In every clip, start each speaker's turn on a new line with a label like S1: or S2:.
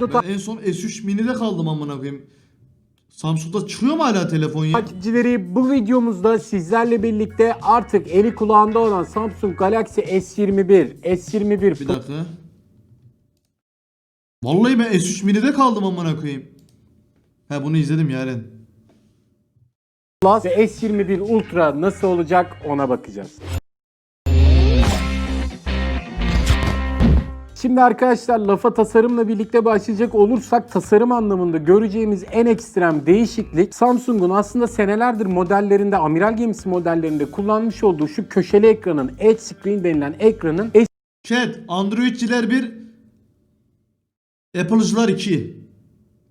S1: Ben en son S3 mini'de kaldım amına koyayım. Samsung'da çıkıyor mu hala telefon ya?
S2: takipçileri bu videomuzda sizlerle birlikte artık eli kulağında olan Samsung Galaxy S21, S21
S1: Bir dakika. Vallahi ben S3 mini'de kaldım amına koyayım. He bunu izledim Yaren.
S2: Plus ve S21 Ultra nasıl olacak ona bakacağız. Şimdi arkadaşlar lafa tasarımla birlikte başlayacak olursak tasarım anlamında göreceğimiz en ekstrem değişiklik Samsung'un aslında senelerdir modellerinde amiral gemisi modellerinde kullanmış olduğu şu köşeli ekranın Edge Screen denilen ekranın
S1: Chat, Androidçiler 1, Apple'cılar 2.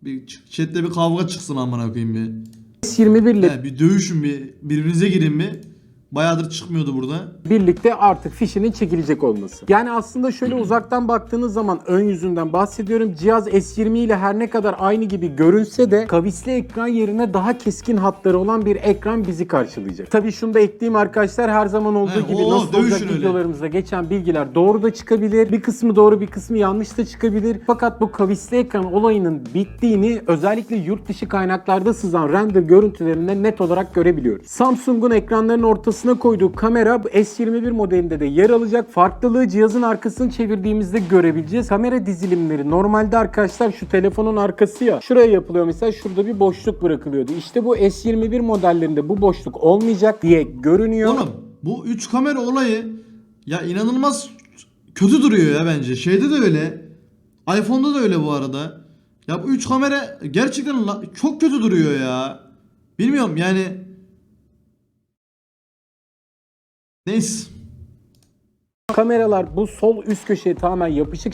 S1: Bir chatte bir kavga çıksın amına koyayım bir.
S2: S21 ile
S1: He, bir dövüşün bir birbirinize girin bir. Bayağıdır çıkmıyordu burada.
S2: birlikte artık fişinin çekilecek olması. Yani aslında şöyle uzaktan baktığınız zaman ön yüzünden bahsediyorum. Cihaz S20 ile her ne kadar aynı gibi görünse de kavisli ekran yerine daha keskin hatları olan bir ekran bizi karşılayacak. Tabii şunu da ekleyeyim arkadaşlar her zaman olduğu
S1: He,
S2: gibi
S1: o,
S2: nasıl olacak
S1: öyle.
S2: videolarımızda geçen bilgiler doğru da çıkabilir. Bir kısmı doğru bir kısmı yanlış da çıkabilir. Fakat bu kavisli ekran olayının bittiğini özellikle yurt dışı kaynaklarda sızan render görüntülerinde net olarak görebiliyoruz. Samsung'un ekranların ortasına koyduğu kamera bu S21 modelinde de yer alacak. Farklılığı cihazın arkasını çevirdiğimizde görebileceğiz. Kamera dizilimleri normalde arkadaşlar şu telefonun arkası ya. Şuraya yapılıyor mesela şurada bir boşluk bırakılıyordu. İşte bu S21 modellerinde bu boşluk olmayacak diye görünüyor.
S1: Oğlum bu 3 kamera olayı ya inanılmaz kötü duruyor ya bence. Şeyde de öyle. iPhone'da da öyle bu arada. Ya bu 3 kamera gerçekten çok kötü duruyor ya. Bilmiyorum yani. Neyse.
S2: Kameralar bu sol üst köşeye tamamen yapışık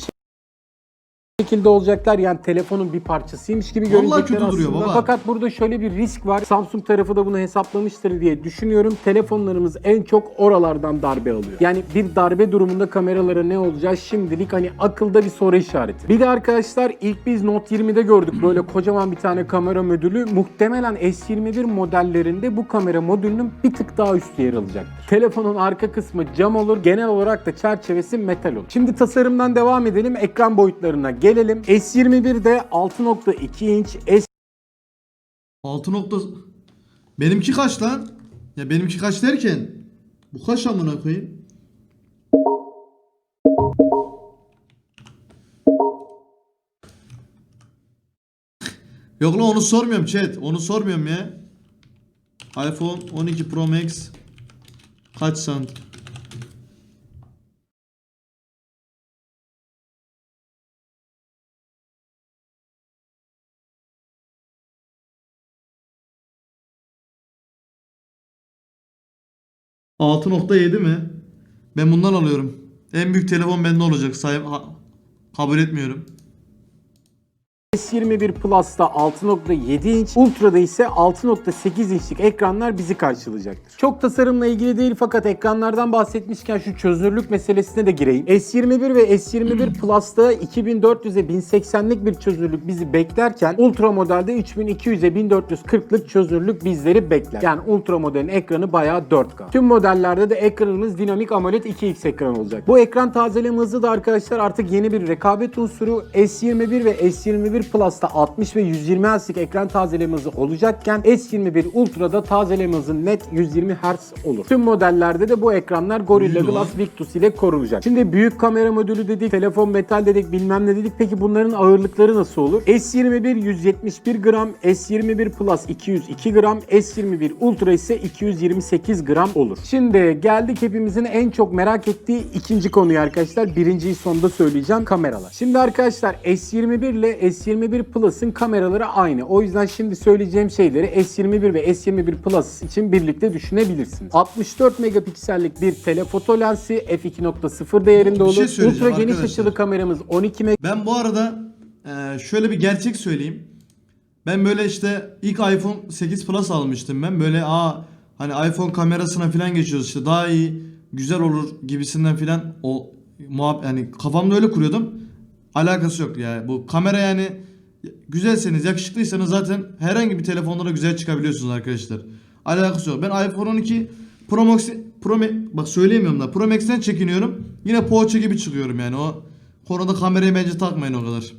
S2: şekilde olacaklar. Yani telefonun bir parçasıymış gibi
S1: Vallahi
S2: görecekler
S1: kötü duruyor
S2: aslında.
S1: baba.
S2: Fakat burada şöyle bir risk var. Samsung tarafı da bunu hesaplamıştır diye düşünüyorum. Telefonlarımız en çok oralardan darbe alıyor. Yani bir darbe durumunda kameralara ne olacağı şimdilik hani akılda bir soru işareti. Bir de arkadaşlar ilk biz Note 20'de gördük böyle kocaman bir tane kamera modülü. Muhtemelen S21 modellerinde bu kamera modülünün bir tık daha üstü yer alacaktır. Telefonun arka kısmı cam olur. Genel olarak da çerçevesi metal olur. Şimdi tasarımdan devam edelim. Ekran boyutlarına gelelim. S21'de 6.2 inç,
S1: 6 nokta... Benimki kaç lan? Ya benimki kaç derken? Bu kaç amına koyayım? Yok lan onu sormuyorum chat. Onu sormuyorum ya. iPhone 12 Pro Max kaç sant? ...6.7 mi? Ben bundan alıyorum. En büyük telefon bende olacak. Ha- kabul etmiyorum.
S2: S21 Plus'ta 6.7 inç, Ultra'da ise 6.8 inçlik ekranlar bizi karşılayacaktır. Çok tasarımla ilgili değil fakat ekranlardan bahsetmişken şu çözünürlük meselesine de gireyim. S21 ve S21 Plus'ta 2400'e 1080'lik bir çözünürlük bizi beklerken Ultra modelde 3200'e 1440'lık çözünürlük bizleri bekler. Yani Ultra modelin ekranı bayağı 4K. Tüm modellerde de ekranımız dinamik AMOLED 2X ekran olacak. Bu ekran tazeleme hızı da arkadaşlar artık yeni bir rekabet unsuru. S21 ve S21 Plus'ta 60 ve 120 Hz'lik ekran tazeleme hızı olacakken S21 Ultra'da tazeleme hızı net 120 Hz olur. Tüm modellerde de bu ekranlar Gorilla Glass. Victus ile korunacak. Şimdi büyük kamera modülü dedik, telefon metal dedik, bilmem ne dedik. Peki bunların ağırlıkları nasıl olur? S21 171 gram, S21 Plus 202 gram, S21 Ultra ise 228 gram olur. Şimdi geldik hepimizin en çok merak ettiği ikinci konuya arkadaşlar. Birinciyi sonda söyleyeceğim kameralar. Şimdi arkadaşlar S21 ile S21 Plus'ın kameraları aynı. O yüzden şimdi söyleyeceğim şeyleri S21 ve S21 Plus için birlikte düşünebilirsiniz. 64 megapiksellik bir telefoto lensi f2.0 değerinde
S1: Bir
S2: olur.
S1: şey
S2: Ultra geniş
S1: arkadaşlar.
S2: açılı kameramız 12
S1: Ben bu arada eee, şöyle bir gerçek söyleyeyim. Ben böyle işte ilk iPhone 8 Plus almıştım ben. Böyle aa hani iPhone kamerasına falan geçiyoruz işte daha iyi güzel olur gibisinden filan o muhab yani kafamda öyle kuruyordum. Alakası yok yani. Bu kamera yani güzelseniz, yakışıklıysanız zaten herhangi bir telefonda da güzel çıkabiliyorsunuz arkadaşlar. Alakası yok. Ben iPhone 12 Pro Max Pro bak söyleyemiyorum da Pro Max'ten çekiniyorum. Yine poğaça gibi çıkıyorum yani. O konuda kamerayı bence takmayın o kadar.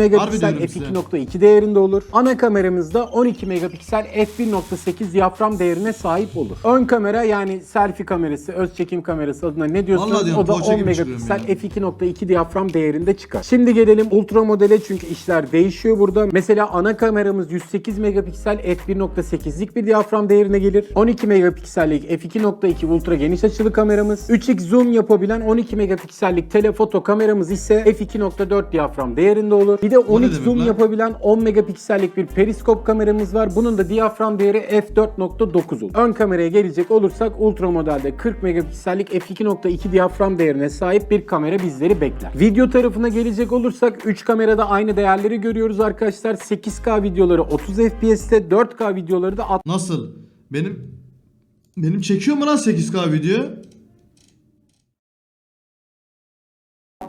S2: Megapiksel
S1: diyorum size.
S2: f2.2 değerinde olur. Ana kameramızda 12 megapiksel f1.8 diyafram değerine sahip olur. Ön kamera yani selfie kamerası, öz çekim kamerası adına ne
S1: diyorum,
S2: o da
S1: poğaça
S2: 10
S1: gibi çıkıyorum
S2: megapiksel
S1: ya.
S2: f2.2 diyafram değerinde çıkar. Şimdi gelelim ultra modele çünkü işler değişiyor burada. Mesela ana kameramız 108 megapiksel f1.8'lik bir diyafram değerine gelir. 12 megapiksellik f2.2 ultra geniş açılı kameramız. 3x zoom yapabilen 12 megapiksellik telefoto kameramız ise f2.4 diyafram değerinde olur. Bir de 10x
S1: demek
S2: zoom
S1: lan?
S2: yapabilen 10 megapiksellik bir periskop kameramız var. Bunun da diyafram değeri f4.9 olur. Ön kameraya gelecek olursak ultra modelde 40 megapiksellik f2.2 diyafram değerine sahip bir kamera bizleri bekler. Video tarafına gelecek olursak 3 kamerada aynı değerleri görüyoruz arkadaşlar. 8K videoları 30 FPS'te, 4K videoları da
S1: Nasıl? Benim benim çekiyor mu lan 8K video?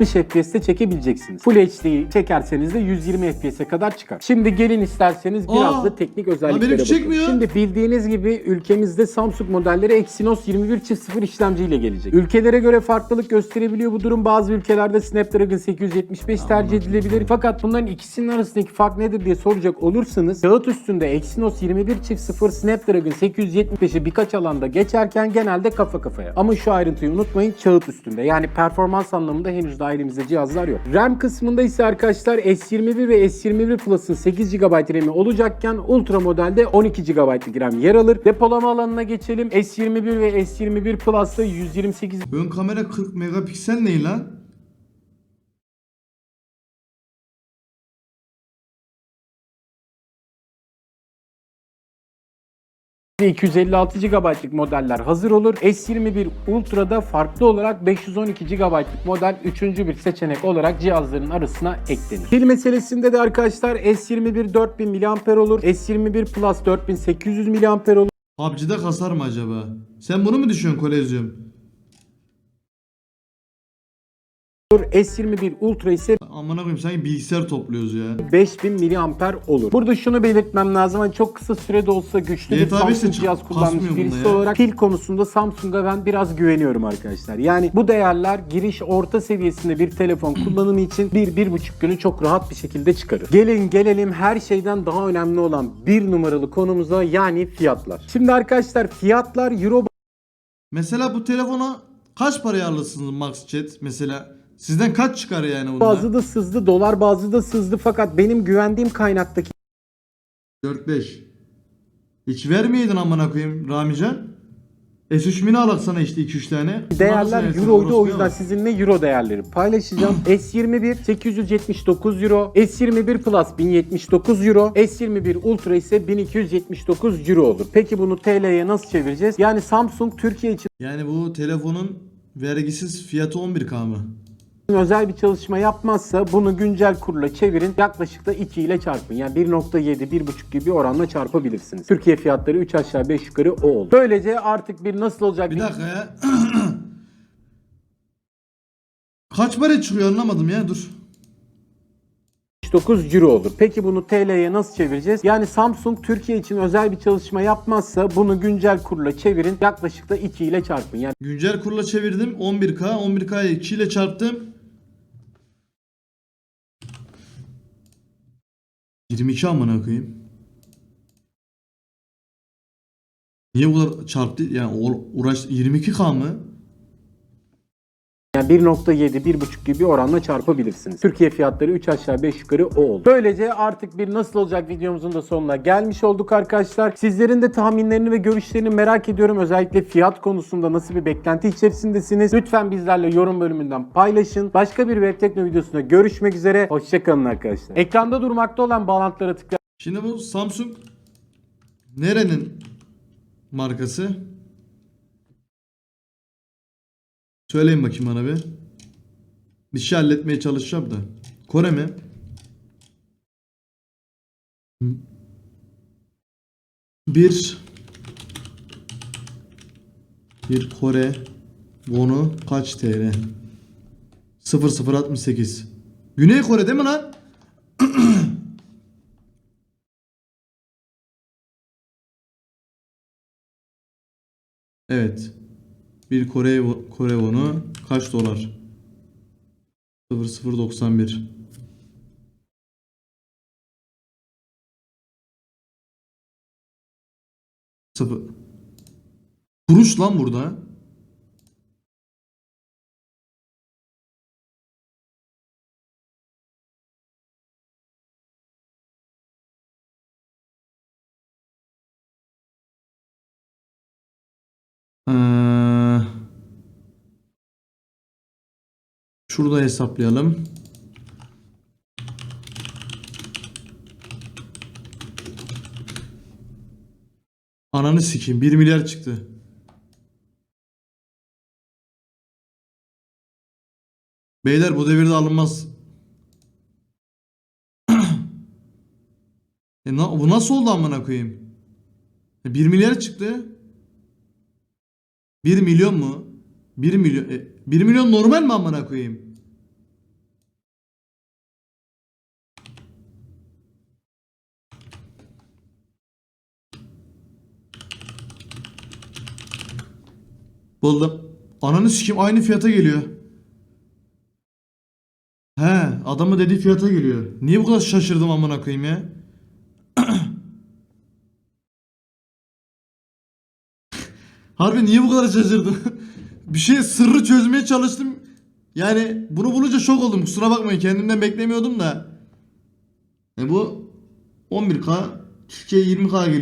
S2: 60 FPS'te çekebileceksiniz. Full HD çekerseniz de 120 FPS'e kadar çıkar. Şimdi gelin isterseniz biraz
S1: Aa,
S2: da teknik özelliklere bakalım.
S1: çekmiyor.
S2: Şimdi bildiğiniz gibi ülkemizde Samsung modelleri Exynos 21.0 işlemciyle gelecek. Ülkelere göre farklılık gösterebiliyor bu durum. Bazı ülkelerde Snapdragon 875 tercih edilebilir. Fakat bunların ikisinin arasındaki fark nedir diye soracak olursanız kağıt üstünde Exynos 21.0 Snapdragon 875'i birkaç alanda geçerken genelde kafa kafaya. Ama şu ayrıntıyı unutmayın kağıt üstünde. Yani performans anlamında henüz daha elimizde cihazlar yok. RAM kısmında ise arkadaşlar S21 ve S21 Plus'ın 8 GB RAM'i olacakken Ultra modelde 12 GB'lık RAM yer alır. Depolama alanına geçelim. S21 ve S21 Plus'ta 128
S1: Ön kamera 40 megapiksel ne lan?
S2: Ve 256 GB'lık modeller hazır olur. S21 Ultra'da farklı olarak 512 GB'lık model üçüncü bir seçenek olarak cihazların arasına eklenir. Pil meselesinde de arkadaşlar S21 4000 mAh olur. S21 Plus 4800 mAh olur.
S1: PUBG'de kasar mı acaba? Sen bunu mu düşünüyorsun Kolezyum?
S2: S21 Ultra ise
S1: Amına koyayım sanki bilgisayar topluyoruz ya.
S2: 5000 mAh olur. Burada şunu belirtmem lazım. Hani çok kısa sürede olsa güçlü bir
S1: GTA beş de
S2: Samsung
S1: çok
S2: cihaz kullanmış
S1: bunda
S2: birisi
S1: ya.
S2: olarak pil konusunda Samsung'a ben biraz güveniyorum arkadaşlar. Yani bu değerler giriş orta seviyesinde bir telefon kullanımı için 1-1,5 günü çok rahat bir şekilde çıkarır. Gelin gelelim her şeyden daha önemli olan bir numaralı konumuza yani fiyatlar. Şimdi arkadaşlar fiyatlar Euro
S1: Mesela bu telefona kaç paraya alırsınız Max Chat? Mesela sizden kaç çıkar yani bunlar?
S2: bazı da sızdı, dolar bazı da sızdı fakat benim güvendiğim kaynaktaki
S1: 4-5. Hiç vermeyeydin amına koyayım Ramican. S3 mini alak sana işte 2-3 tane.
S2: Değerler
S1: Kullanırsın
S2: Euro'ydu o yüzden sizinle Euro değerleri paylaşacağım. S21 879 Euro, S21 Plus 1079 Euro, S21 Ultra ise 1279 Euro olur. Peki bunu TL'ye nasıl çevireceğiz? Yani Samsung Türkiye için
S1: Yani bu telefonun vergisiz fiyatı 11k mı?
S2: Özel bir çalışma yapmazsa bunu güncel kurla çevirin. Yaklaşık da 2 ile çarpın. Yani 1.7, 1.5 gibi oranla çarpabilirsiniz. Türkiye fiyatları 3 aşağı 5 yukarı o oldu. Böylece artık bir nasıl olacak
S1: Bir dakika ya. Kaç para çıkıyor anlamadım ya dur.
S2: 79 euro olur. Peki bunu TL'ye nasıl çevireceğiz? Yani Samsung Türkiye için özel bir çalışma yapmazsa bunu güncel kurla çevirin. Yaklaşık da 2 ile çarpın. Yani
S1: Güncel kurla çevirdim 11k. 11k'yı 2 ile çarptım. 22 amına koyayım. Niye bu kadar çarptı? Yani uğraş 22k mı?
S2: Yani 1.7, 1.5 gibi oranla çarpabilirsiniz. Türkiye fiyatları 3 aşağı 5 yukarı o oldu. Böylece artık bir nasıl olacak videomuzun da sonuna gelmiş olduk arkadaşlar. Sizlerin de tahminlerini ve görüşlerini merak ediyorum. Özellikle fiyat konusunda nasıl bir beklenti içerisindesiniz? Lütfen bizlerle yorum bölümünden paylaşın. Başka bir web tekno videosunda görüşmek üzere. Hoşçakalın arkadaşlar. Ekranda durmakta olan bağlantılara tıklayarak
S1: Şimdi bu Samsung nerenin markası? Söyleyin bakayım bana bir. Bir şey halletmeye çalışacağım da. Kore mi? Bir bir Kore wonu kaç TL? 0068. Güney Kore değil mi lan? Evet. Bir Kore, Kore wonu kaç dolar? 0091 Sıfır. Kuruş lan burada. Şurada hesaplayalım. Ananı sikeyim 1 milyar çıktı. Beyler bu devirde alınmaz. e na- bu nasıl oldu amına koyayım? E 1 milyar çıktı. 1 milyon mu? 1 milyon e, 1 milyon normal mi amına koyayım? Buldum. Ananı sikim aynı fiyata geliyor. He, adamı dediği fiyata geliyor. Niye bu kadar şaşırdım amına koyayım ya? Harbi niye bu kadar şaşırdım? bir şey sırrı çözmeye çalıştım. Yani bunu bulunca şok oldum. Kusura bakmayın kendimden beklemiyordum da. E bu 11K, Türkiye 20K geliyor.